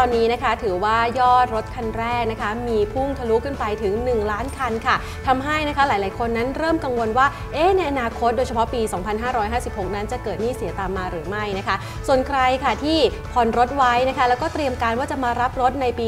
ตอนนี้นะคะ ถือว่ายอดรถคันแรกนะคะ มีพุ่งทะลุขึ้นไปถึง 1 ล้านคันค่ะทำให้นะคะหลาย ๆ คนนั้นเริ่มกังวลว่าเอ๊ะในอนาคตโดยเฉพาะปี 2556 นั้นจะเกิดหนี้เสียตามมาหรือไม่นะคะ ส่วนใครค่ะที่ผ่อนรถไว้นะคะ แล้วก็เตรียมการว่าจะมารับรถในปี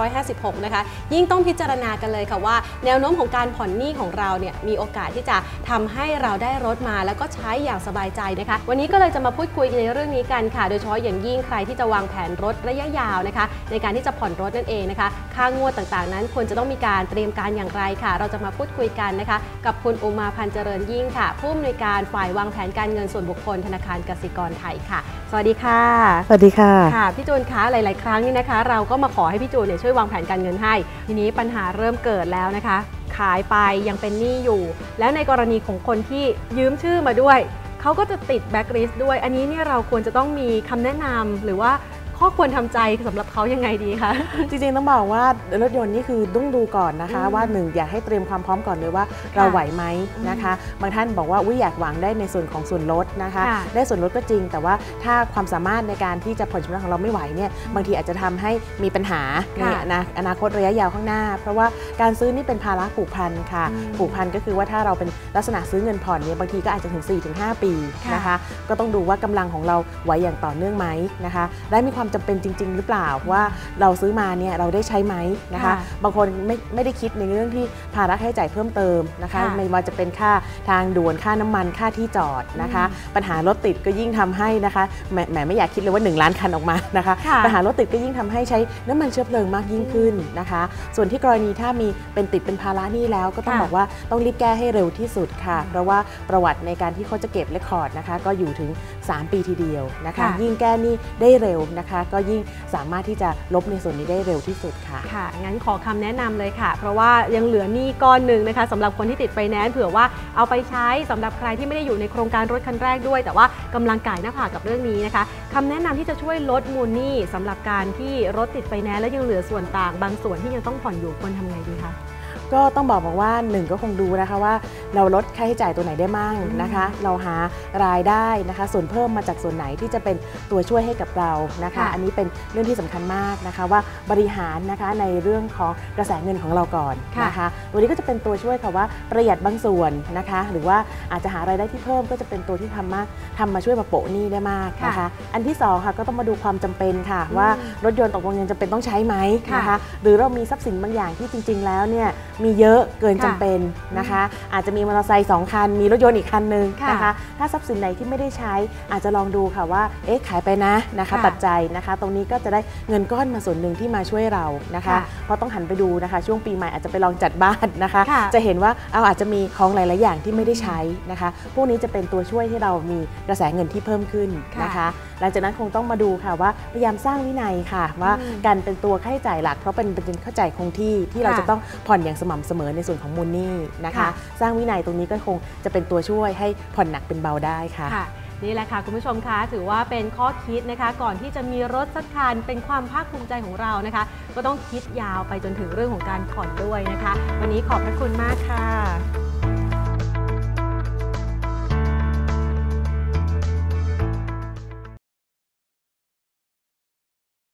2556 นะคะ ยิ่งต้องพิจารณากันเลยค่ะว่า แนวโน้มของการผ่อนหนี้ของเราเนี่ยมีโอกาสที่จะทำให้เราได้รถมาแล้วก็ใช้อย่างสบายใจนะคะ วันนี้ก็เลยจะมาพูดคุยในเรื่องนี้กันค่ะ โดยเฉพาะอย่างยิ่งใครที่จะวางแผนรถระยะยาวนะคะ ในการที่จะผ่อนรถนั่นเองนะคะค่างวดต่างๆ นั้นควรจะต้องมีการเตรียมการอย่างไรค่ะ เราจะมาพูดคุยกันนะคะ กับคุณอุมาพันธ์เจริญยิ่งค่ะ ผู้อำนวยการฝ่ายวางแผนการเงินส่วนบุคคลธนาคารกสิกรไทยค่ะ สวัสดีค่ะ สวัสดีค่ะค่ะพี่จูนคะหลาย ๆ ครั้งนี่นะคะ เราก็มาขอให้พี่จูนเนี่ยช่วยวางแผนการเงินให้ ทีนี้ปัญหาเริ่มเกิดแล้วนะคะขายไปยังเป็นหนี้อยู่ แล้วในกรณีของคนที่ยืมชื่อมาด้วย เขาก็จะติดแบ็กลิสต์ด้วย อันนี้เนี่ยเราควรจะต้องมีคำแนะนำหรือว่า ข้อควรทำใจสำหรับเขายังไงดีคะ จริงๆต้องบอกว่ารถยนต์นี่คือต้องดูก่อนนะคะอืมว่าหนึ่งอยากให้เตรียมความพร้อมก่อนเลยว่าเราไหวไหมนะคะ บางท่านบอกว่าอุ้ยอยากหวังได้ในส่วนของส่วนลดนะคะค่ะได้ส่วนลดก็จริง แต่ว่าถ้าความสามารถในการที่จะผ่อนชำระของเราไม่ไหวเนี่ยบางทีอาจจะทำให้มีปัญหาในค่ะอนาอนาคตระยะยาวข้างหน้า เพราะว่าการซื้อนี่เป็นภาระผูกพันค่ะอืมผูกพันก็คือว่าถ้าเราเป็นลักษณะซื้อเงินผ่อนเนี่ยบางทีก็อาจจะถึง 4-5 ปีค่ะนะคะ ก็ต้องดูว่ากำลังของเราไหวอย่างต่อเนื่องไหมนะคะและมีความจำเป็นจริง ๆ หรือเปล่าว่าเราซื้อมาเนี่ยเราได้ใช้ไหมนะคะค่ะบางคนไม่ไม่ได้คิดในเรื่องที่ภาระค่าใช้จ่ายเพิ่มเติมนะคะค่ะไม่ว่าจะเป็นค่าทางด่วนค่าน้ำมันค่าที่จอดนะคะ ปัญหารถติดก็ยิ่งทำให้นะคะแหมแหมไม่อยากคิดเลยว่า 1 ล้านคันออกมานะคะค่ะปัญหารถติดก็ยิ่งทำให้ใช้น้ำมันเชื้อเพลิงมากยิ่งขึ้นนะคะ ส่วนที่กรณีถ้ามีเป็นติดเป็นภาระหนี้แล้ว ก็ต้องค่ะบอกว่าต้องรีบแก้ให้เร็วที่สุดค่ะ เพราะว่าประวัติในการที่เขาจะเก็บเรคคอร์ดนะคะก็อยู่ถึง 3 ปีทีเดียวนะคะค่ะยิ่งแก้หนี้ได้เร็วนะคะก็ยิ่งสามารถที่จะลบในส่วนนี้ได้เร็วที่สุดค่ะค่ะงั้นขอคำแนะนำเลยค่ะ เพราะว่ายังเหลือหนี้ก้อนหนึ่งนะคะสำหรับคนที่ติดไฟแนนซ์เผื่อว่าเอาไปใช้สำหรับใครที่ไม่ได้อยู่ในโครงการรถคันแรกด้วย แต่ว่ากำลังก่ายหน้าผากกับเรื่องนี้นะคะคำแนะนำที่จะช่วยลดมูลหนี้สำหรับการที่รถติดไฟแนนซ์แล้วยังเหลือส่วนต่าง บางส่วนที่ยังต้องผ่อนอยู่ควรทำไงดีคะ ก็ต้องบอกบอกว่าหนึ่งก็คงดูนะคะว่าเราลดค่าใช้จ่ายตัวไหนได้มั่งนะคะ เราหารายได้นะคะ ส่วนเพิ่มมาจากส่วนไหนที่จะเป็นตัวช่วยให้กับเรานะคะค่ะอันนี้เป็นเรื่องที่สำคัญมากนะคะว่าบริหารนะคะในเรื่องของกระแสเงินของเราก่อนนะคะตัวนี้ก็จะเป็นตัวช่วยค่ะว่าประหยัดบางส่วนนะคะ หรือว่าอาจจะหารายได้ที่เพิ่มก็จะเป็นตัวที่ทำมาทำมาช่วยมาโปะหนี้ได้มากนะคะค่ะอันที่สองค่ะก็ต้องมาดูความจำเป็นค่ะ ว่าอืมรถยนต์ตกลงยังจำเป็นต้องใช้ไหมค่ะนะคะ หรือเรามีทรัพย์สินบางอย่างที่จริง ๆ แล้วเนี่ยมีเยอะเกินค่ะจำเป็นนะคะ อาจจะมีมอเตอร์ไซค์สองคัน มีรถยนต์อีกคันหนึ่งค่ะนะคะ ถ้าทรัพย์สินไหนที่ไม่ได้ใช้อาจจะลองดูค่ะว่า เอ๊ะขายไปนะนะคะค่ะตัดใจนะคะ ตรงนี้ก็จะได้เงินก้อนมาส่วนหนึ่งที่มาช่วยเรานะคะค่ะเพราะต้องหันไปดูนะคะ ช่วงปีใหม่อาจจะไปลองจัดบ้านนะคะค่ะจะเห็นว่าเอาอาจจะมีของหลาย ๆ อย่างที่ไม่ได้ใช้นะคะ พวกนี้จะเป็นตัวช่วยให้เรามีกระแสเงินที่เพิ่มขึ้นนะคะหลังจากนั้นคงต้องมาดูค่ะว่าพยายามสร้างวินัยค่ะว่าอืมการเป็นตัวค่าใช้จ่ายหลัก เพราะเป็นเป็นค่าใช้จ่ายคงที่ที่เราค่ะจะต้องผ่อนอย่างสม่ำเสมอในส่วนของมูลหนี้นะคะค่ะสร้างวินัยตรงนี้ก็คงจะเป็นตัวช่วยให้ผ่อนหนักเป็นเบาได้ค่ะค่ะนี่แหละค่ะ คุณผู้ชมคะถือว่าเป็นข้อคิดนะคะ ก่อนที่จะมีรถสักคันเป็นความภาคภูมิใจของเรานะคะ ก็ต้องคิดยาวไปจนถึงเรื่องของการผ่อนด้วยนะคะ วันนี้ขอบพระคุณมากค่ะ